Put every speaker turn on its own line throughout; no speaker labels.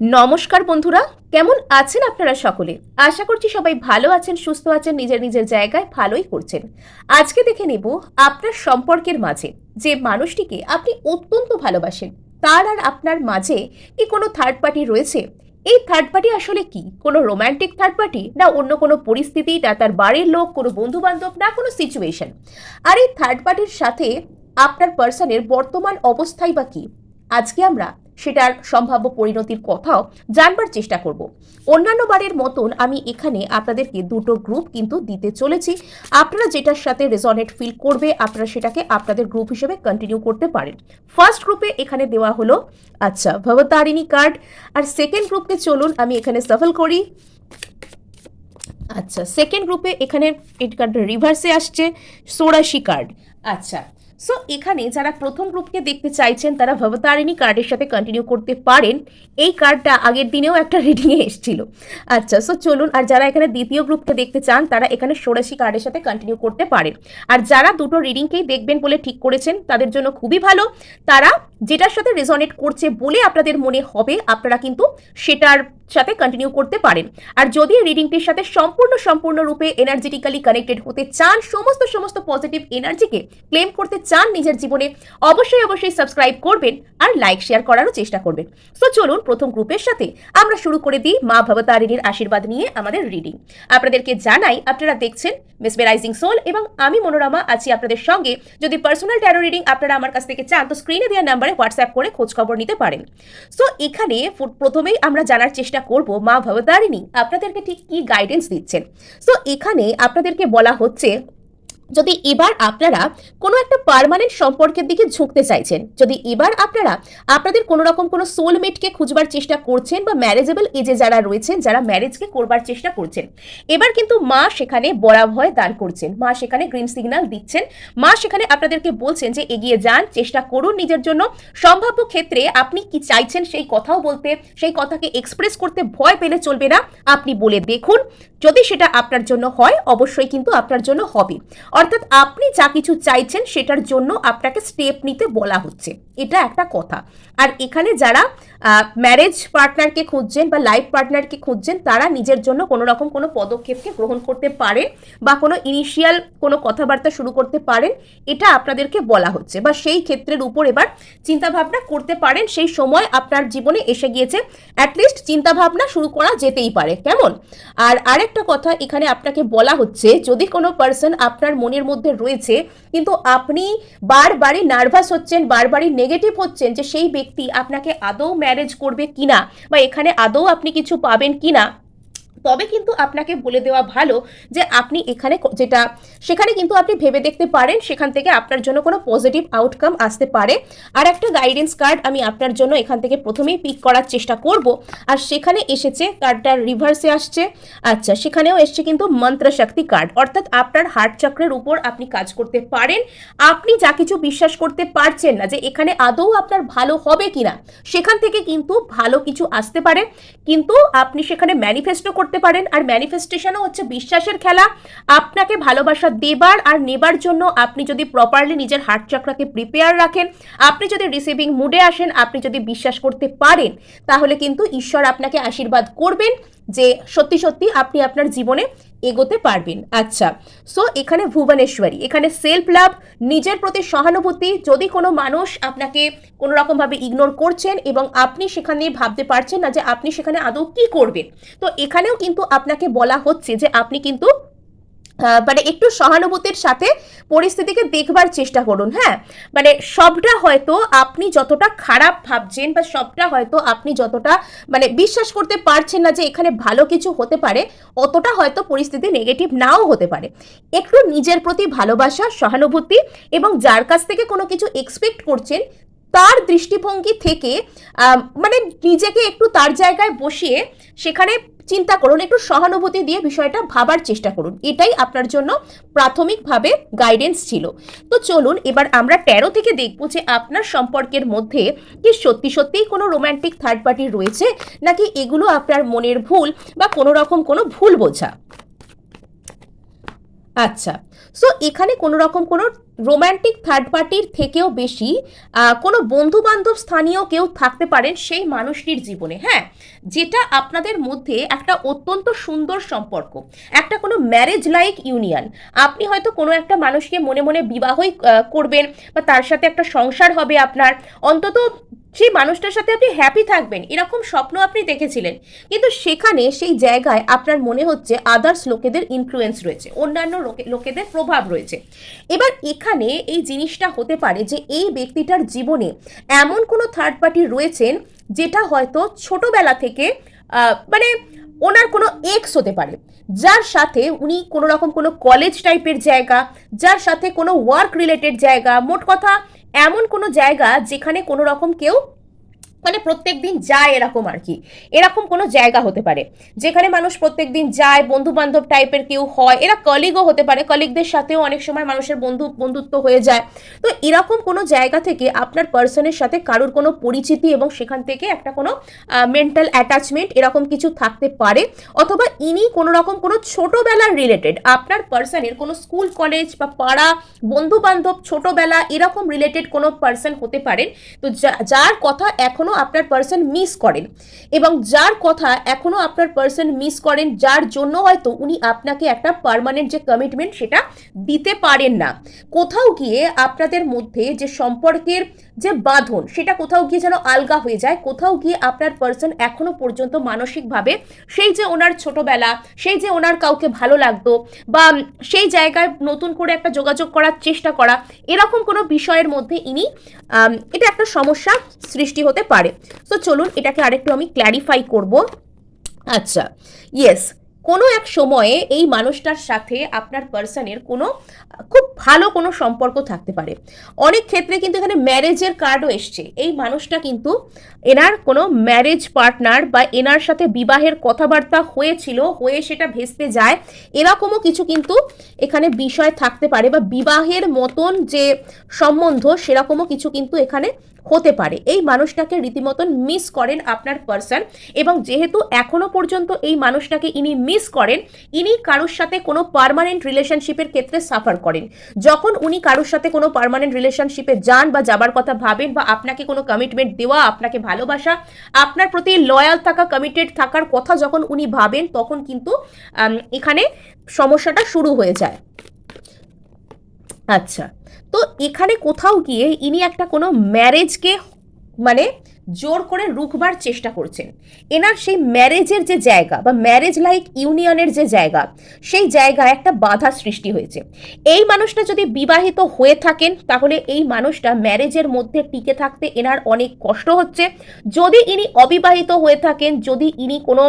নমস্কার বন্ধুরা, কেমন আছেন আপনারা সকলে? আশা করছি সবাই ভালো আছেন, সুস্থ আছেন, নিজের নিজের জায়গায় ভালোই করছেন। আজকে দেখে নেব আপনার সম্পর্কের মাঝে যে মানুষটিকে আপনি অত্যন্ত ভালোবাসেন, তার আর আপনার মাঝে কি কোনো থার্ড পার্টি রয়েছে? এই থার্ড পার্টি আসলে কি? কোনো রোমান্টিক থার্ড পার্টি না অন্য কোনো পরিস্থিতি, না তার বাড়ির লোক, কোনো বন্ধু বান্ধব না কোনো সিচুয়েশন আর এই থার্ড পার্টির সাথে আপনার পার্সনের বর্তমান অবস্থাই বা কি? আজকে আমরা সেটার সম্ভাব্য পরিণতির কথাও জানবার চেষ্টা করব। অন্যান্য বারের মতন আমি এখানে আপনাদেরকে দুটো গ্রুপ কিন্তু দিতে চলেছি। আপনারা যেটার সাথে রেজনেট ফিল করবে, আপনারা সেটাকে আপনাদের গ্রুপ হিসেবে কন্টিনিউ করতে পারেন। ফার্স্ট গ্রুপে এখানে দেওয়া হলো আচ্ছা ভবতারিণী কার্ড আর সেকেন্ড গ্রুপকে চলুন, আমি এখানে সফল করি। আচ্ছা সেকেন্ড গ্রুপে এখানে এই কার্ডটা রিভার্সে আসছে সোরাশি কার্ড আচ্ছা সো এখানে যারা প্রথম গ্রুপকে দেখতে চাইছেন, তারা ভবতারিণী কার্ডের সাথে কন্টিনিউ করতে পারেন। এই কার্ডটা আগের দিনেও একটা রিডিংয়ে এসেছিল। আচ্ছা সো চলুন, আর যারা এখানে দ্বিতীয় গ্রুপকে দেখতে চান, তারা এখানে ষোড়শী কার্ডের সাথে কন্টিনিউ করতে পারেন। আর যারা দুটো রিডিংকেই দেখবেন বলে ঠিক করেছেন, তাদের জন্য খুবই ভালো। তারা যেটার সাথে রেজনেট করছে বলে আপনাদের মনে হবে, আপনারা কিন্তু সেটার সাথে কন্টিনিউ করতে পারেন। আর যদি রিডিংটির সাথে সম্পূর্ণ, সম্পূর্ণরূপে এনার্জেটিক্যালি কানেক্টেড হতে চান, সমস্ত সমস্ত পজিটিভ এনার্জিকে ক্লেম করতে চান নিজের জীবনে, অবশ্যই অবশ্যই সাবস্ক্রাইব করবেন আর লাইক শেয়ার করারও চেষ্টা করবেন। সো চলুন প্রথম গ্রুপের সাথে আমরা শুরু করে দিই মা ভবতারিণীর আশীর্বাদ নিয়ে আমাদের রিডিং আপনাদেরকে জানাই, আপনারা দেখছেন মেসমেরাইজিং সোল এবং আমি মনোরমা আছি আপনাদের সঙ্গে। যদি পার্সোনাল ট্যারো রিডিং আপনারা আমার কাছ থেকে চান, তো স্ক্রিনে দেওয়া নাম্বারে হোয়াটসঅ্যাপ করে খোঁজ খবর নিতে পারেন। সো এখানে প্রথমেই আমরা জানার চেষ্টা করব মা ভবতারিণী, আপনাদেরকে ঠিক কি গাইডেন্স দিচ্ছেন? সো এখানে আপনাদেরকে বলা হচ্ছে যদি এবার আপনারা কোনো একটা পার্মানেন্ট সম্পর্কের দিকে ঝুঁকতে চাইছেন, যদি এবার আপনারা আপনাদের কোনো রকম কোনো সোলমেটকে খুঁজবার চেষ্টা করছেন বা ম্যারেজেবল এজে যারা রয়েছেন, যারা ম্যারেজকে করবার চেষ্টা করছেন, এবার কিন্তু মা সেখানে বরাভয় দান করছেন। মা সেখানে গ্রিন সিগন্যাল দিচ্ছেন। মা সেখানে আপনাদেরকে বলছেন যে এগিয়ে যান, চেষ্টা করুন নিজের জন্য। সম্ভাব্য ক্ষেত্রে আপনি কি চাইছেন সেই কথাও বলতে, সেই কথাকে এক্সপ্রেস করতে ভয় পেলে চলবে না। আপনি বলে দেখুন। যদি সেটা আপনার জন্য হয়, অবশ্যই কিন্তু আপনার জন্য হবে। অর্থাৎ আপনি যা কিছু চাইছেন সেটার জন্য আপনাকে স্টেপ নিতে বলা হচ্ছে। এটা একটা কথা। আর এখানে যারা ম্যারেজ পার্টনারকে খুঁজছেন বা লাইফ পার্টনারকে খুঁজছেন, তারা নিজের জন্য কোনো রকম কোনো পদক্ষেপকে গ্রহণ করতে পারেন বা কোনো ইনিশিয়াল কোনো কথাবার্তা শুরু করতে পারেন, এটা আপনাদেরকে বলা হচ্ছে। বা সেই ক্ষেত্রের উপর এবার চিন্তাভাবনা করতে পারেন, সেই সময় আপনার জীবনে এসে গিয়েছে অ্যাটলিস্ট চিন্তাভাবনা শুরু করা যেতেই পারে। কেমন? আর আরেকটা কথা এখানে আপনাকে বলা হচ্ছে, যদি কোনো পার্সন আপনার মনের মধ্যে রয়েছে, কিন্তু আপনি বারবারই নার্ভাস হচ্ছেন, বারবারই নেগেটিভ হচ্ছেন যে সেই ব্যক্তি আপনাকে আদৌ ম্যারেজ করবে কিনা বা এখানে আদৌ আপনি কিছু পাবেন কিনা তবে কিন্তু আপনাকে বলে দেওয়া ভালো যে আপনি এখানে যেটা, সেখানে কিন্তু আপনি ভেবে দেখতে পারেন, সেখান থেকে আপনার জন্য কোনো পজিটিভ আউটকাম আসতে পারে। আর একটা গাইডেন্স কার্ড আমি আপনার জন্য এখান থেকে প্রথমেই পিক করার চেষ্টা করব। আর সেখানে এসেছে কার্ডটা রিভার্সে আসছে। আচ্ছা সেখানেও এসছে কিন্তু মন্ত্র শক্তি কার্ড অর্থাৎ আপনার হার্ট চক্রের উপর আপনি কাজ করতে পারেন। আপনি যা কিছু বিশ্বাস করতে পারছেন না যে এখানে আদৌ আপনার ভালো হবে কিনা, সেখান থেকে কিন্তু ভালো কিছু আসতে পারে। কিন্তু আপনি সেখানে ম্যানিফেস্টো করতে পারেন। আর ম্যানিফেস্টেশনও হচ্ছে বিশ্বাসের খেলা। আপনাকে ভালোবাসা দেবার আর নেবার জন্য আপনি যদি প্রপারলি নিজের হার্ট চক্রাকে প্রিপেয়ার রাখেন, আপনি যদি রিসিভিং মুডে আসেন, আপনি যদি বিশ্বাস করতে পারেন, তাহলে কিন্তু ঈশ্বর আপনাকে আশীর্বাদ করবেন যে সত্যি সত্যি আপনি আপনার জীবনে এগোতে পারবেন। আচ্ছা সো এখানে ভুবনেশ্বরী, এখানে সেলফ লাভ নিজের প্রতি সহানুভূতি, যদি কোনো মানুষ আপনাকে কোনো রকমভাবে ইগনোর করছেন এবং আপনি সেখানে ভাবতে পারছেন না যে আপনি সেখানে আদৌ কি করবেন, তো এখানেও কিন্তু আপনাকে বলা হচ্ছে যে আপনি কিন্তু মানে একটু সহানুভূতির সাথে পরিস্থিতিকে দেখবার চেষ্টা করুন হ্যাঁ? মানে সবটা হয়তো আপনি যতটা খারাপ ভাবছেন বা সবটা হয়তো আপনি যতটা মানে বিশ্বাস করতে পারছেন না যে এখানে ভালো কিছু হতে পারে, অতটা হয়তো পরিস্থিতি নেগেটিভ নাও হতে পারে। একটু নিজের প্রতি ভালোবাসা, সহানুভূতি এবং যার কাছ থেকে কোনো কিছু এক্সপেক্ট করছেন, তার দৃষ্টিভঙ্গি থেকে মানে নিজেকে একটু তার জায়গায় বসিয়ে সেখানে চিন্তা করুন, একটু সহানুভূতি দিয়ে বিষয়টা ভাবার চেষ্টা করুন। এটাই আপনার জন্য প্রাথমিকভাবে গাইডেন্স ছিল। তো চলুন, এবার আমরা ট্যারো থেকে দেখব যে আপনার সম্পর্কের মধ্যে কি সত্যি সত্যিই কোনো রোম্যান্টিক থার্ড পার্টি রয়েছে, নাকি এগুলো আপনার মনের ভুল বা কোনো রকম কোনো ভুল বোঝা? আচ্ছা সো এখানে কোনো রকম কোনো রোম্যান্টিক থার্ড পার্টির থেকেও বেশি কোনো বন্ধু বান্ধব স্থানীয় কেউ থাকতে পারেন সেই মানুষটির জীবনে হ্যাঁ? যেটা আপনাদের মধ্যে একটা অত্যন্ত সুন্দর সম্পর্ক, একটা কোনো ম্যারেজ লাইক ইউনিয়ন আপনি হয়তো কোনো একটা মানুষকে মনে মনে বিবাহই করবেন বা তার সাথে একটা সংসার হবে আপনার। অন্তত সেই মানুষটার সাথে আপনি হ্যাপি থাকবেন, এরকম স্বপ্ন আপনি দেখেছিলেন। কিন্তু সেখানে সেই জায়গায় আপনার মনে হচ্ছে আদার্স লোকেদের ইনফ্লুয়েন্স রয়েছে, অন্যান্য লোকে- লোকেদের প্রভাব রয়েছে। এবার এখানে এই জিনিসটা হতে পারে যে এই ব্যক্তিটার জীবনে এমন কোনো থার্ড পার্টি রয়েছেন যেটা হয়তো ছোটবেলা থেকে মানে ওনার কোনো এক্স হতে পারে। যার সাথে উনি কোনো রকম কোনো কলেজ টাইপের জায়গা, যার সাথে কোনো ওয়ার্ক রিলেটেড জায়গা, মোট কথা এমন কোনো জায়গা যেখানে কোনো রকম কেউ মানে প্রত্যেক দিন যায় এরকম আর কি। এরকম কোনো জায়গা হতে পারে। যেখানে মানুষ প্রত্যেক দিন যায় বন্ধু বান্ধব টাইপের কেউ হয়, এরা কলিগও হতে পারে। কলিগদের সাথেও অনেক সময় মানুষের বন্ধু, বন্ধুত্ব হয়ে যায়। তো এরকম কোনো জায়গা থেকে আপনার পার্সনের সাথে কারোর কোনো পরিচিতি এবং সেখান থেকে একটা কোনো মেন্টাল অ্যাটাচমেন্ট এরকম কিছু থাকতে পারে অথবা ইনি কোনো রকম কোনো ছোটোবেলার রিলেটেড আপনার পার্সনের কোনো স্কুল কলেজ বা পাড়া বন্ধু বান্ধব ছোটোবেলা এরকম রিলেটেড কোনো পার্সন হতে পারেন। তো যার কথা এখনও আপনার পার্সন মিস করেন। এবং যার কথা এখনও আপনার পার্সন মিস করেন, যার জন্য হয়তো উনি আপনাকে একটা পারমানেন্ট যে কমিটমেন্ট সেটা দিতে পারেন না। কোথাও গিয়ে আপনাদের মধ্যে যে সম্পর্কের যে বাঁধন, সেটা কোথাও গিয়ে যেন আলগা হয়ে যায়, কোথাও গিয়ে আপনার পার্সন এখনও পর্যন্ত মানসিকভাবে সেই যে ওনার ছোটবেলা, সেই যে ওনার কাউকে ভালো লাগতো বা সেই জায়গায় নতুন করে একটা যোগাযোগ করার চেষ্টা করা, এরকম কোনো বিষয়ের মধ্যে ইনি এটা একটা সমস্যা সৃষ্টি হতে পারে। তো চলুন এটাকে আরেকটু আমি ক্ল্যারিফাই করব। আচ্ছা ইয়েস কোনো এক সময়ে এই মানুষটার সাথে আপনার পার্সনের কোনো, খুব ভালো কোনো সম্পর্ক থাকতে পারে। অনেক ক্ষেত্রে কিন্তু এখানে ম্যারেজের কার্ডও এসছে। এই মানুষটা কিন্তু এনার কোনো ম্যারেজ পার্টনার বা এনার সাথে বিবাহের কথাবার্তা হয়েছিল, হয়ে সেটা ভেস্তে যায়, এরকমও কিছু কিন্তু এখানে বিষয় থাকতে পারে বা বিবাহের মতন যে সম্বন্ধ, সেরকমও কিছু কিন্তু এখানে হতে পারে। এই মানুষটাকে রীতিমতন মিস করেন আপনার পার্সন এবং যেহেতু এখনও পর্যন্ত এই মানুষটাকে ইনি মিস করেন, ইনি কারোর সাথে কোনো পার্মানেন্ট রিলেশনশিপের ক্ষেত্রে সাফার করেন। যখন উনি কারোর সাথে কোনো পার্মানেন্ট রিলেশনশিপে যান বা যাবার কথা ভাবেন বা আপনাকে কোনো কমিটমেন্ট দেওয়া, আপনাকে ভালোবাসা, আপনার প্রতি লয়াল থাকা কমিটেড থাকার কথা যখন উনি ভাবেন, তখন কিন্তু এখানে সমস্যাটা শুরু হয়ে যায়। আচ্ছা। তো এখানে কোথাও গিয়ে ইনি একটা কোনো ম্যারেজকে মানে জোর করে রুখবার চেষ্টা করছেন। এনার সেই ম্যারেজের যে জায়গা বা ম্যারেজ লাইক ইউনিয়নের যে জায়গা, সেই জায়গায় একটা বাধা সৃষ্টি হয়েছে। এই মানুষটা যদি বিবাহিত হয়ে থাকেন, তাহলে এই মানুষটা ম্যারেজের মধ্যে টিকে থাকতে এনার অনেক কষ্ট হচ্ছে। যদি ইনি অবিবাহিত হয়ে থাকেন, যদি ইনি কোনো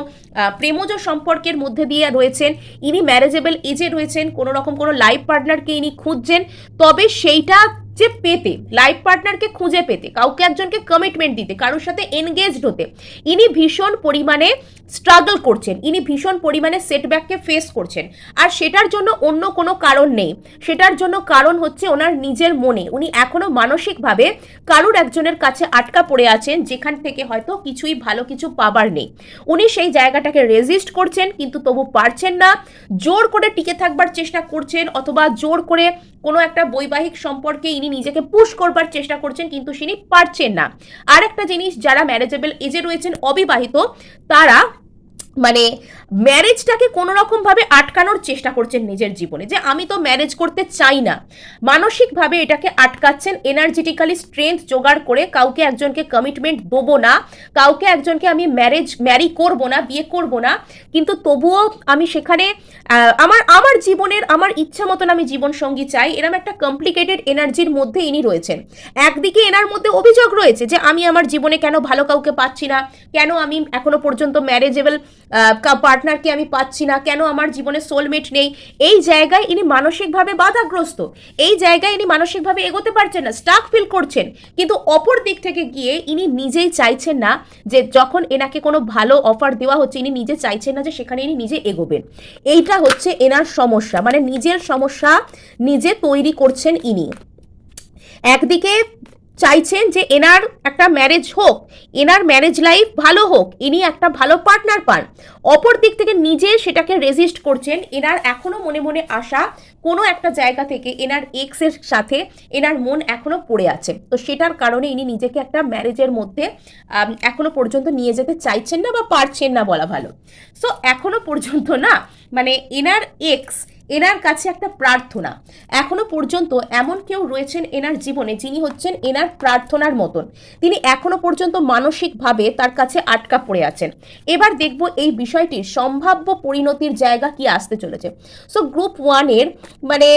প্রেমজ সম্পর্কের মধ্যে দিয়ে রয়েছেন, ইনি ম্যারেজেবল এজে রয়েছেন, কোনো রকম কোনো লাইফ পার্টনারকে ইনি খুঁজছেন, তবে সেইটা যে পেতে লাইফ পার্টনারকে খুঁজে পেতে, কাউকে একজনকে কমিটমেন্ট দিতে, কারোর সাথে এনগেজড হতে, ইনি ভীষণ পরিমাণে স্ট্রাগল করছেন। ইনি ভীষণ পরিমাণে সেটব্যাককে ফেস করছেন। আর সেটার জন্য অন্য কোনো কারণ নেই। সেটার জন্য কারণ হচ্ছে ওনার নিজের মনে। উনি এখনও মানসিকভাবে কারুর একজনের কাছে আটকা পড়ে আছেন, যেখান থেকে হয়তো কিছুই ভালো কিছু পাবার নেই। উনি সেই জায়গাটাকে রেজিস্ট করছেন, কিন্তু তবু পারছেন না। জোর করে টিকে থাকবার চেষ্টা করছেন, অথবা জোর করে কোনো একটা বৈবাহিক সম্পর্কে ইনি নিজেকে পুশ করবার চেষ্টা করছেন, কিন্তু তিনি পারছেন না। আর একটা জিনিস, যারা ম্যারেজেবল এজে রয়েছেন, অবিবাহিত, তারা মানে ম্যারেজটাকে কোনো রকমভাবে আটকানোর চেষ্টা করছেন নিজের জীবনে। যে আমি তো ম্যারেজ করতে চাই না। মানসিকভাবে এটাকে আটকাচ্ছেন এনার্জেটিক্যালি স্ট্রেংথ জোগাড় করে কাউকে একজনকে কমিটমেন্ট দেবো না, কাউকে একজনকে আমি ম্যারেজ ম্যারি করব না, বিয়ে করব না। কিন্তু তবুও আমি সেখানে আমার আমার জীবনের, আমার ইচ্ছা মতন আমি জীবন সঙ্গী চাই এরকম একটা কমপ্লিকেটেড এনার্জির মধ্যে ইনি রয়েছেন। একদিকে এনার মধ্যে অভিযোগ রয়েছে যে আমি আমার জীবনে কেন ভালো কাউকে পাচ্ছি না, কেন আমি এখনও পর্যন্ত ম্যারেজেবল পার্টনারকে আমি পাচ্ছি না, কেন আমার জীবনে সোলমেট নেই? এই জায়গায় ইনি মানসিকভাবে বাধাগ্রস্ত। এই জায়গায় ইনি মানসিকভাবে এগোতে পারছেন না স্টাক ফিল করছেন। কিন্তু অপর দিক থেকে গিয়ে ইনি নিজেই চাইছেন না যে যখন এনাকে কোনো ভালো অফার দেওয়া হচ্ছে, ইনি নিজে চাইছেন না যে সেখানে ইনি নিজে এগোবেন। এইটা হচ্ছে এনার সমস্যা মানে নিজের সমস্যা নিজে তৈরি করছেন ইনি। একদিকে চাইছেন যে এনার একটা ম্যারেজ হোক এনার ম্যারেজ লাইফ ভালো হোক ইনি একটা ভালো পার্টনার পান। অপর দিক থেকে নিজে সেটাকে রেজিস্ট করছেন এনার এখনও মনে মনে আসা কোনো একটা জায়গা থেকে এনার এক্সের সাথে এনার মন এখনও পড়ে আছে। তো সেটার কারণে ইনি নিজেকে একটা ম্যারেজের মধ্যে আম, এখনও পর্যন্ত নিয়ে যেতে চাইছেন না বা পারছেন না বলা ভালো। সো এখনও পর্যন্ত না মানে এনার এক্স এনার কাছে একটা প্রার্থনা। এখনও পর্যন্ত এমন কেউ রয়েছেন এনার জীবনে যিনি হচ্ছেন এনার প্রার্থনার মতন। তিনি এখনও পর্যন্ত মানসিকভাবে তার কাছে আটকা পড়ে আছেন। এবার দেখব এই বিষয়টির সম্ভাব্য পরিণতির জায়গা কি আসতে চলেছে। সো গ্রুপ ওয়ানের মানে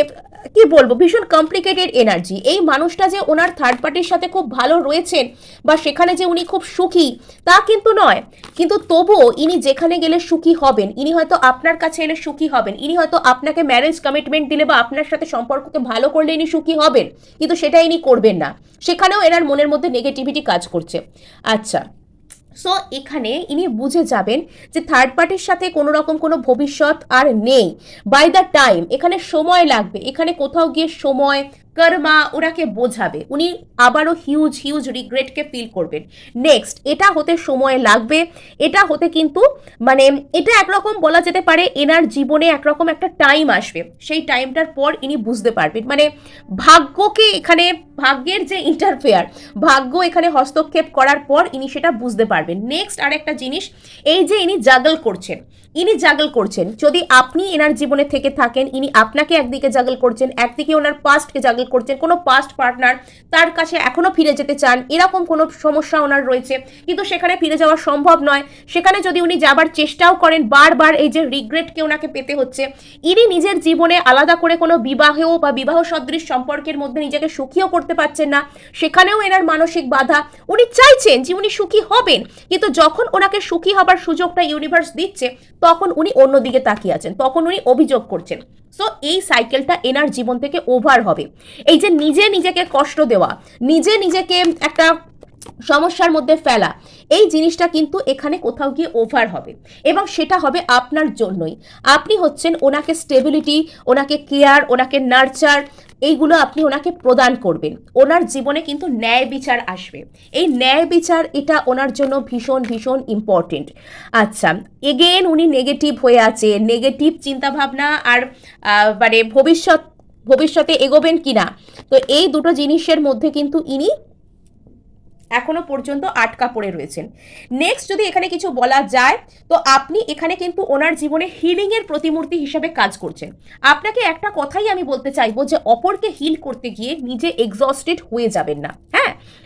কি বলব, ভীষণ কমপ্লিকেটেড এনার্জি এই মানুষটা যে ওনার থার্ড পার্টির সাথে খুব ভালো রয়েছেন বা সেখানে যে উনি খুব সুখী, তা কিন্তু নয়। কিন্তু তবুও ইনি যেখানে গেলে সুখী হবেন, ইনি হয়তো আপনার কাছে এলে সুখী হবেন, ইনি হয়তো আপনাকে ম্যারেজ কমিটমেন্ট দিলে বা আপনার সাথে সম্পর্ককে ভালো করলে ইনি সুখী হবেন, কিন্তু সেটা ইনি করবেন না। সেখানেও এনার মনের মধ্যে নেগেটিভিটি কাজ করছে। আচ্ছা সো এখানে ইনি বুঝে যাবেন যে থার্ড পার্টির সাথে কোনো রকম কোনো ভবিষ্যৎ আর নেই। বাই দ্য টাইম এখানে সময় লাগবে, এখানে কোথাও গিয়ে সময় কর্মা ওনাকে বোঝাবে। উনি আবারও হিউজ হিউজ রিগ্রেটকে ফিল করবেন। নেক্সট এটা হতে সময় লাগবে। এটা হতে কিন্তু মানে এটা একরকম বলা যেতে পারে এনার জীবনে একরকম একটা টাইম আসবে। সেই টাইমটার পর ইনি বুঝতে পারবেন। মানে ভাগ্যকে এখানে, ভাগ্যের যে ইন্টারফেয়ার ভাগ্য এখানে হস্তক্ষেপ করার পর ইনি সেটা বুঝতে পারবেন। নেক্সট আর একটা জিনিস, এই যে ইনি জাগল করছেন, ইনি জাগল করছেন। যদি আপনি এনার জীবনে থেকে থাকেন, ইনি আপনাকে একদিকে জাগল করছেন, একদিকে ওনার পাস্টকে জাগল করছেন, কোনো পাস্ট পার্টনার তার কাছে এখনও ফিরে যেতে চান, এরকম কোনো সমস্যা ওনার রয়েছে। কিন্তু সেখানে ফিরে যাওয়া সম্ভব নয়। সেখানে যদি উনি যাবার চেষ্টাও করেন, বারবার এই যে রিগ্রেটকে ওনাকে পেতে হচ্ছে, ইনি নিজের জীবনে আলাদা করে কোনো বিবাহ বা বিবাহ সদৃশ সম্পর্কের মধ্যে নিজেকে সুখীও করতে পারছেন না। সেখানেও এনার মানসিক বাধা। উনি চাইছেন যে উনি সুখী হবেন, কিন্তু যখন ওনাকে সুখী হবার সুযোগটা ইউনিভার্স দিচ্ছে, তখন উনি অন্যদিকে তাকিয়ে আছেন, তখন উনি অভিযোগ করছেন। সো এই সাইকেলটা এনার জীবন থেকে ওভার হবে। এই যে নিজে নিজেকে কষ্ট দেওয়া, নিজে নিজেকে একটা সমস্যার মধ্যে ফেলা, এই জিনিসটা কিন্তু এখানে কোথাও গিয়ে ওভার হবে। এবং সেটা হবে আপনার জন্যই। আপনি হচ্ছেন ওনাকে স্টেবিলিটি ওনাকে কেয়ার ওনাকে নার্চার এইগুলো আপনি ওনাকে প্রদান করবেন। ওনার জীবনে কিন্তু ন্যায় বিচার আসবে। এই ন্যায় বিচার, এটা ওনার জন্য ভীষণ ভীষণ ইম্পর্টেন্ট আচ্ছা এগেন উনি নেগেটিভ হয়ে আছে নেগেটিভ চিন্তাভাবনা আর মানে ভবিষ্যৎ ভবিষ্যতে এগোবেন কিনা? তো এই দুটো জিনিসের মধ্যে কিন্তু ইনি এখনও পর্যন্ত আটকা পড়ে রয়েছেন। নেক্সট যদি এখানে কিছু বলা যায়, তো আপনি এখানে কিন্তু ওনার জীবনে হিলিংয়ের প্রতিমূর্তি হিসেবে কাজ করছেন। আপনাকে একটা কথাই আমি বলতে চাইব যে, অপরকে হিল করতে গিয়ে নিজে এক্সস্টেড হয়ে যাবেন না। হ্যাঁ?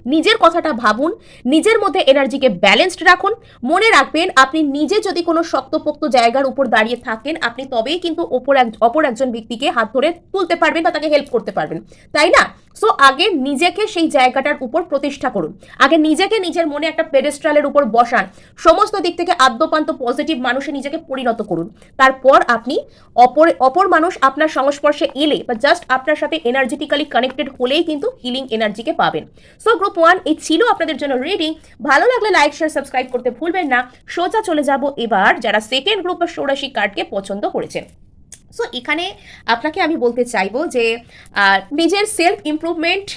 নিজের কথাটা ভাবুন, নিজের মধ্যে এনার্জিকে ব্যালেন্সড রাখুন। মনে রাখবেন, আপনি নিজে যদি কোনো শক্তপোক্ত জায়গার উপর দাঁড়িয়ে থাকেন, আপনি তবেই কিন্তু অপর এক, অপর একজন ব্যক্তিকে হাত ধরে তুলতে পারবেন বা তাকে হেল্প করতে পারবেন। তাই না? সো আগে নিজেকে সেই জায়গাটার উপর প্রতিষ্ঠা করুন। আগে নিজেকে নিজের মনে একটা পেডেস্ট্রালের উপর বসান। সমস্ত দিক থেকে আদ্যপান্ত পজিটিভ মানুষে নিজেকে পরিণত করুন। তারপর আপনি অপর অপর মানুষ আপনার সংস্পর্শে এলে বা জাস্ট আপনার সাথে এনার্জেটিক্যালি কানেক্টেড হলেই কিন্তু হিলিং এনার্জিকে পাবেন। সো গ্রুপ ওয়ান এই ছিল আপনাদের জন্য রিডিং ভালো লাগলে লাইক শেয়ার সাবস্ক্রাইব করতে ভুলবেন না। সোজা চলে যাব এবার যারা সেকেন্ড গ্রুপ বা ষোড়শী কার্ডকে পছন্দ করেছেন। সো এখানে আপনাকে আমি বলতে চাইব যে নিজের সেলফ ইমপ্রুভমেন্ট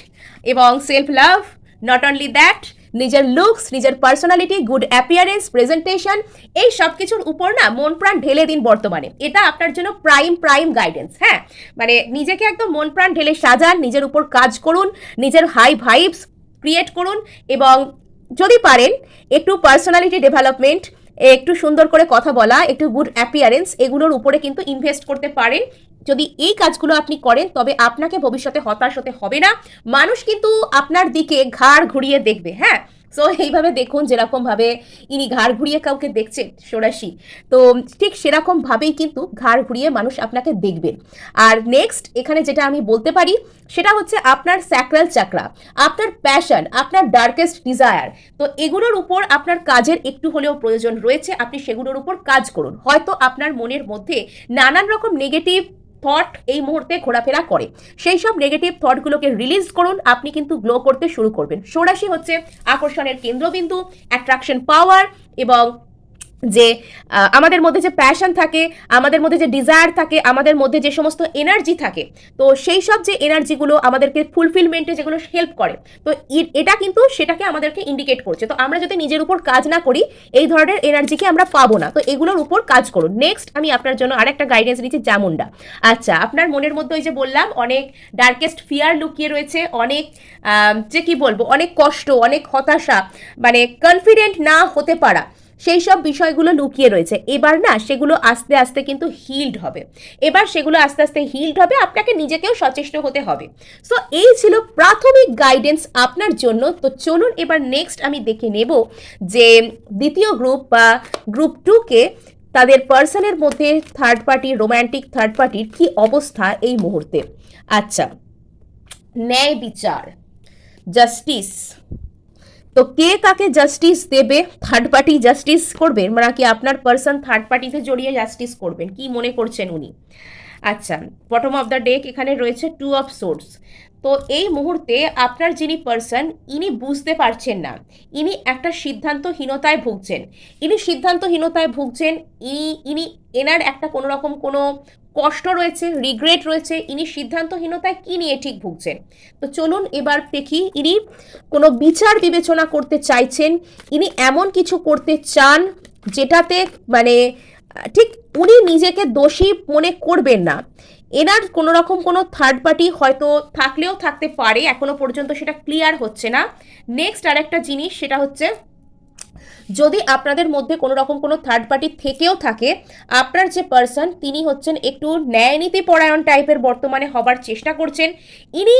এবং self love not only that নিজের লুকস নিজের পার্সোনালিটি গুড অ্যাপিয়ারেন্স প্রেজেন্টেশন এই সব কিছুর উপর না মন প্রাণ ঢেলে দিন বর্তমানে। এটা আপনার জন্য প্রাইম প্রাইম গাইডেন্স হ্যাঁ? মানে নিজেকে একদম মন প্রাণ ঢেলে সাজান, নিজের উপর কাজ করুন, নিজের হাই ভাইবস ক্রিয়েট করুন এবং যদি পারেন, একটু পার্সোনালিটি ডেভেলপমেন্ট একটু সুন্দর করে কথা বলা, একটু গুড অ্যাপিয়ারেন্স এগুলোর উপরে কিন্তু ইনভেস্ট করতে পারেন। যদি এই কাজগুলো আপনি করেন, তবে আপনাকে ভবিষ্যতে হতাশ হতে হবে না। মানুষ কিন্তু আপনার দিকে ঘাড় ঘুরিয়ে দেখবে হ্যাঁ? সো এইভাবে দেখুন যেরকমভাবে ইনি ঘাড় ঘুরিয়ে কাউকে দেখছেন, সোরাশি। তো ঠিক সেরকমভাবেই কিন্তু ঘাড় ঘুরিয়ে মানুষ আপনাকে দেখবেন আর নেক্সট এখানে যেটা আমি বলতে পারি, সেটা হচ্ছে আপনার স্যাক্রাল চাকরা আপনার প্যাশন আপনার ডার্কেস্ট ডিজায়ার তো এগুলোর উপর আপনার কাজের একটু হলেও প্রয়োজন রয়েছে, আপনি সেগুলোর উপর কাজ করুন। হয়তো আপনার মনের মধ্যে নানান রকম নেগেটিভ থট এই মুহূর্তে ঘোরাফেরা করে। সেই সব নেগেটিভ থটগুলোকে রিলিজ করুন, আপনি কিন্তু গ্লো করতে শুরু করবেন। ষোড়াশি হচ্ছে আকর্ষণের কেন্দ্রবিন্দু অ্যাট্রাকশন পাওয়ার এবং যে আমাদের মধ্যে যে প্যাশন থাকে, আমাদের মধ্যে যে ডিজায়ার থাকে, আমাদের মধ্যে যে সমস্ত এনার্জি থাকে, তো সেই সব যে এনার্জিগুলো আমাদেরকে ফুলফিলমেন্টে যেগুলো হেল্প করে, তো এটা কিন্তু সেটাকে আমাদেরকে ইন্ডিকেট করছে। তো আমরা যদি নিজের উপর কাজ না করি, এই ধরনের এনার্জিকে আমরা পাবো না। তো এগুলোর উপর কাজ করুন। নেক্সট আমি আপনার জন্য আরেকটা গাইডেন্স নিচ্ছি জামুন্ডা আচ্ছা আপনার মনের মধ্যে ওই যে বললাম, অনেক ডার্কেস্ট ফিয়ার লুকিয়ে রয়েছে, অনেক যে কি বলব, অনেক কষ্ট, অনেক হতাশা মানে কনফিডেন্ট না হতে পারা। সেই সব বিষয়গুলো লুকিয়ে রয়েছে। এবার না সেগুলো আস্তে আস্তে কিন্তু হিল্ড হবে। এবার সেগুলো আস্তে আস্তে হিল্ড হবে, আপনাকে নিজেকেও সচেষ্ট হতে হবে। সো এই ছিল প্রাথমিক গাইডেন্স আপনার জন্য। তো চলুন এবার নেক্সট আমি দেখে নেব যে দ্বিতীয় গ্রুপ বা গ্রুপ টুকে তাদের পার্সনের মধ্যে থার্ড পার্টি রোম্যান্টিক থার্ড পার্টির কি অবস্থা এই মুহূর্তে? আচ্ছা ন্যায় বিচার জাস্টিস তো কে কাকে জাস্টিস দেবে? থার্ড পার্টি জাস্টিস করবেন? মানে কি আপনার পার্সন থার্ড পার্টিতে জড়িয়ে জাস্টিস করবেন? কি মনে করছেন উনি? আচ্ছা বটম অফ দ্য ডেক এখানে রয়েছে টু অফ সোর্স তো এই মুহূর্তে আপনার যিনি পার্সন ইনি বুঝতে পারছেন না। ইনি একটা সিদ্ধান্তহীনতায় ভুগছেন। ইনি সিদ্ধান্তহীনতায় ভুগছেন ইনি ইনি এনার একটা কোনো রকম কোনো কষ্ট রয়েছে রিগ্রেট রয়েছে, ইনি সিদ্ধান্তহীনতায় কি নিয়ে ঠিক ভুগছেন? তো চলুন এবার দেখি ইনি কোনো বিচার বিবেচনা করতে চাইছেন, ইনি এমন কিছু করতে চান যেটাতে মানে ঠিক উনি নিজেকে দোষী মনে করবেন না। এনার কোনো রকম কোনো থার্ড পার্টি হয়তো থাকলেও থাকতে পারে, এখনও পর্যন্ত সেটা ক্লিয়ার হচ্ছে না। নেক্সট আরেকটা জিনিস, সেটা হচ্ছে যদি আপনাদের মধ্যে কোনো রকম কোনো থার্ড পার্টি থেকেও থাকে, আপনার যে পার্সন তিনি হচ্ছেন একটু ন্যায়নীতি পরায়ণ টাইপের বর্তমানে হবার চেষ্টা করছেন। ইনি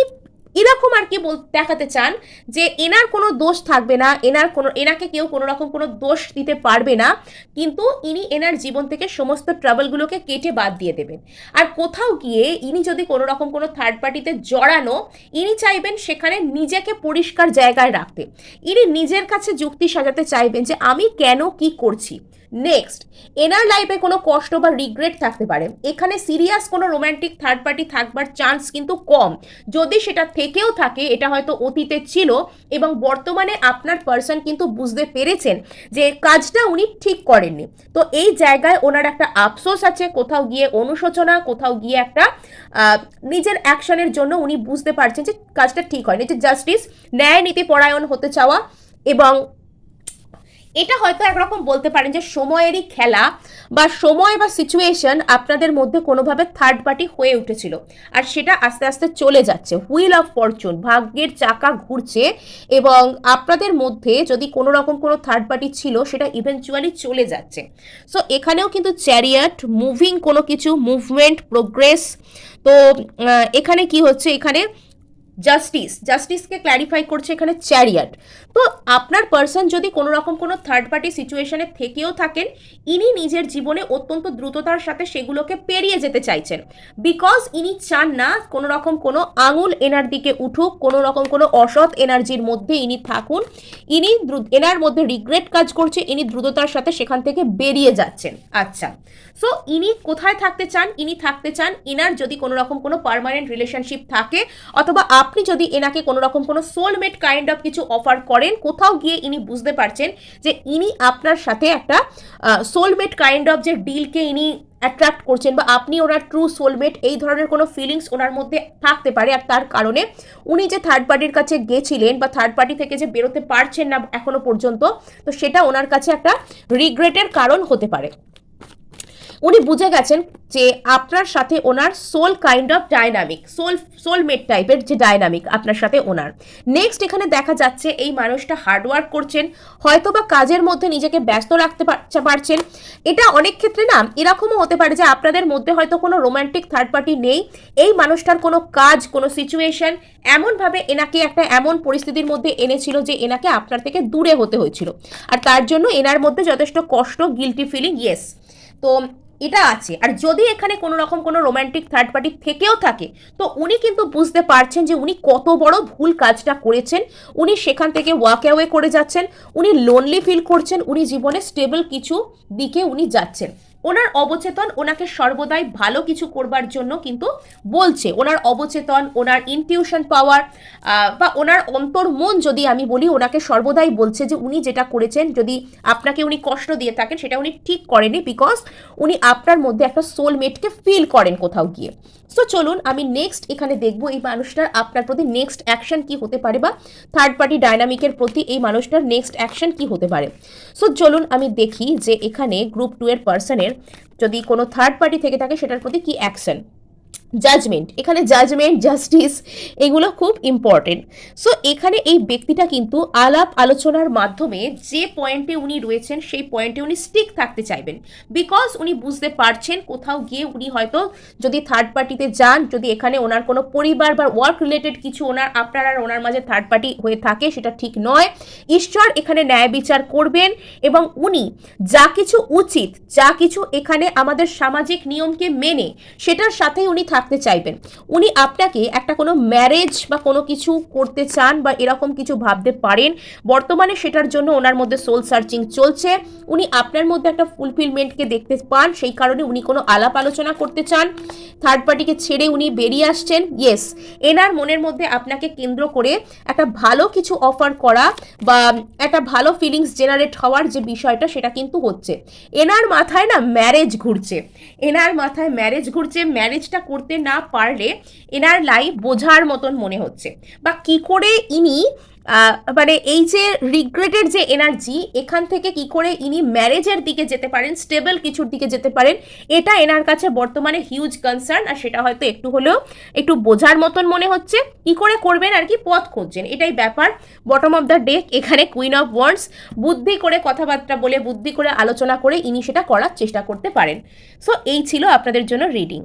এরকম আর কি বল, দেখাতে চান যে এনার কোনো দোষ থাকবে না, এনার কোনো, এনাকে কেউ কোনো রকম কোনো দোষ দিতে পারবে না, কিন্তু ইনি এনার জীবন থেকে সমস্ত ট্রাবলগুলোকে কেটে বাদ দিয়ে দেবেন। আর কোথাও গিয়ে ইনি যদি কোনো রকম কোনো থার্ড পার্টিতে জড়ানো, ইনি চাইবেন সেখানে নিজেকে পরিষ্কার জায়গায় রাখতে। ইনি নিজের কাছে যুক্তি সাজাতে চাইবেন যে আমি কেন কি করছি। নেক্সট এনার লাইফে কোনো কষ্ট বা রিগ্রেট থাকতে পারে। এখানে সিরিয়াস কোনো রোম্যান্টিক থার্ড পার্টি থাকবার চান্স কিন্তু কম। যদি সেটা থেকেও থাকে, এটা হয়তো অতীতে ছিল এবং বর্তমানে আপনার পার্সন কিন্তু বুঝতে পেরেছেন যে কাজটা উনি ঠিক করেননি। তো এই জায়গায় ওনার একটা আফসোস আছে, কোথাও গিয়ে অনুশোচনা, কোথাও গিয়ে একটা নিজের অ্যাকশনের জন্য উনি বুঝতে পারছেন যে কাজটা ঠিক হয়নি। যে জাস্টিস ন্যায় নীতি পরায়ণ হতে চাওয়া এবং এটা হয়তো একরকম বলতে পারেন যে সময়েরই খেলা বা সময় বা সিচুয়েশন আপনাদের মধ্যে কোনোভাবে থার্ড পার্টি হয়ে উঠেছিল। আর সেটা আস্তে আস্তে চলে যাচ্ছে। হুইল অফ ফরচুন ভাগ্যের চাকা ঘুরছে এবং আপনাদের মধ্যে যদি কোনো রকম কোনো থার্ড পার্টি ছিল, সেটা ইভেনচুয়ালি চলে যাচ্ছে। সো এখানেও কিন্তু চ্যারিয়াট মুভিং কোনো কিছু মুভমেন্ট প্রোগ্রেস তো এখানে কি হচ্ছে? এখানে জাস্টিস জাস্টিসকে ক্ল্যারিফাই করছে এখানে চ্যারিয়াট তো আপনার পার্সন যদি কোনো রকম কোনো থার্ড পার্টি সিচুয়েশনে থেকেও থাকেন, ইনি নিজের জীবনে অত্যন্ত দ্রুততার সাথে সেগুলোকে পেরিয়ে যেতে চাইছেন। বিকজ ইনি চান না কোনো রকম কোনো আঙুল এনার দিকে উঠুক, কোনো রকম কোনো অসৎ এনার্জির মধ্যে ইনি থাকুন, ইনি এনার মধ্যে রিগ্রেট কাজ করছে, ইনি দ্রুততার সাথে সেখান থেকে বেরিয়ে যাচ্ছেন। আচ্ছা সো ইনি কোথায় থাকতে চান? ইনি থাকতে চান, ইনার যদি কোনো রকম কোনো পার্মানেন্ট রিলেশনশিপ থাকে, অথবা আপনি যদি এনাকে কোনো রকম কোনো সোলমেট কাইন্ড অফ কিছু অফার করেন, কোথাও গিয়ে ইনি বুঝতে পারছেন যে ইনি আপনার সাথে একটা সোলমেট কাইন্ড অফ যে ডিলকে ইনি অ্যাট্রাক্ট করছেন বা আপনি ওনার ট্রু সোলমেট এই ধরনের কোনো ফিলিংস ওনার মধ্যে থাকতে পারে আর তার কারণে উনি যে থার্ড পার্টির কাছে গেছিলেন বা থার্ড পার্টি থেকে যে বেরোতে পারছেন না এখনও পর্যন্ত, তো সেটা ওনার কাছে একটা রিগ্রেটের কারণ হতে পারে। উনি বুঝে গেছেন যে আপনার সাথে ওনার soul kind of dynamic soul soulmate টাইপের যে ডাইনামিক আপনার সাথে ওনার। নেক্সট এখানে দেখা যাচ্ছে এই মানুষটা হার্ডওয়ার্ক করছেন হয়তো বা কাজের মধ্যে নিজেকে ব্যস্ত রাখতে পার- পারছেন। এটা অনেক ক্ষেত্রে না এরকমও হতে পারে যে আপনাদের মধ্যে হয়তো কোনো রোমান্টিক থার্ড পার্টি নেই, এই মানুষটার কোনো কাজ, কোনো সিচুয়েশন এমনভাবে এনাকে একটা এমন পরিস্থিতির মধ্যে এনেছিল যে এনাকে আপনার থেকে দূরে হতে হয়েছিল। আর তার জন্য এনার মধ্যে যথেষ্ট কষ্ট গিলটি ফিলিং ইয়েস তো এটা আছে। আর যদি এখানে কোনো রকম কোনো রোম্যান্টিক থার্ড পার্টি থেকেও থাকে, তো উনি কিন্তু বুঝতে পারছেন যে উনি কত বড় ভুল কাজটা করেছেন। উনি সেখান থেকে ওয়াক অ্যাওয়ে করে যাচ্ছেন, উনি লোনলি ফিল করছেন, উনি জীবনে স্টেবল কিছু দিকে উনি যাচ্ছেন। ওনার অবচেতন ওনাকে সর্বদাই ভালো কিছু করবার জন্য কিন্তু বলছে। ওনার অবচেতন, ওনার ইনটিউশন পাওয়ার বা ওনার অন্তর্মন যদি আমি বলি, ওনাকে সর্বদাই বলছে যে উনি যেটা করেছেন, যদি আপনাকে উনি কষ্ট দিয়ে থাকেন, সেটা উনি ঠিক করেনি বিকজ উনি আপনার মধ্যে একটা সোলমেটকে ফিল করেন কোথাও গিয়ে। সো চলুন আমি নেক্সট এখানে দেখব এই মানুষটার আপনার প্রতি নেক্সট অ্যাকশন কি হতে পারে বা থার্ড পার্টি ডাইনামিকের প্রতি এই মানুষটার নেক্সট অ্যাকশন কি হতে পারে। সো চলুন আমি দেখি যে এখানে গ্রুপ টু এর পার্সনের যদি কোনো থার্ড পার্টি থেকে থাকে সেটার প্রতি কি অ্যাকশন জাজমেন্ট এখানে জাজমেন্ট জাস্টিস এগুলো খুব ইম্পর্টেন্ট সো এখানে এই ব্যক্তিটা কিন্তু আলাপ আলোচনার মাধ্যমে যে পয়েন্টে উনি রয়েছেন, সেই পয়েন্টে উনি স্টিক থাকতে চাইবেন। বিকজ উনি বুঝতে পারছেন কোথাও গিয়ে উনি হয়তো যদি থার্ড পার্টিতে যান, যদি এখানে ওনার কোনো পরিবার বা ওয়ার্ক রিলেটেড কিছু ওনার, আপনার আর ওনার মাঝে থার্ড পার্টি হয়ে থাকে, সেটা ঠিক নয়। ঈশ্বর এখানে ন্যায় বিচার করবেন এবং উনি যা কিছু উচিত, যা কিছু এখানে আমাদের সামাজিক নিয়মকে মেনে, সেটার সাথেই উনি থাকতে চাইবেন। উনি আপনাকে একটা কোনো ম্যারেজ বা কোনো কিছু করতে চান বা এরকম কিছু ভাবতে পারেন, বর্তমানে সেটার জন্য ওনার মধ্যে সোল সার্চিং চলছে। উনি আপনার মধ্যে একটা ফুলফিলমেন্টকে দেখতে পান, সেই কারণে উনি কোনো আলাপ আলোচনা করতে চান। থার্ড পার্টিকে ছেড়ে উনি বেরিয়ে আসছেন। ইয়েস এনার মনের মধ্যে আপনাকে কেন্দ্র করে একটা ভালো কিছু অফার করা বা একটা ভালো ফিলিংস জেনারেট হওয়ার যে বিষয়টা, সেটা কিন্তু হচ্ছে। এনার মাথায় না ম্যারেজ ঘুরছে। এনার মাথায় ম্যারেজ ঘুরছে। ম্যারেজটা করতে না পারলে এনার লাইফ বোঝার মতন মনে হচ্ছে। বা কি করে ইনি মানে এই যে রিগ্রেটেড যে এনার্জি এখান থেকে কি করে ইনি ম্যারেজের দিকে যেতে পারেন স্টেবল কিছুর দিকে যেতে পারেন, এটা এনার কাছে বর্তমানে হিউজ কনসার্ন আর সেটা হয়তো একটু হলেও একটু বোঝার মতন মনে হচ্ছে। কি করে করবেন আর কি? পথ খুঁজছেন। এটাই ব্যাপার। বটম অফ দ্য ডেক এখানে কুইন অফ ওয়ান্ডস বুদ্ধি করে কথাবার্তা বলে, বুদ্ধি করে আলোচনা করে ইনি সেটা করার চেষ্টা করতে পারেন। সো এই ছিল আপনাদের জন্য রিডিং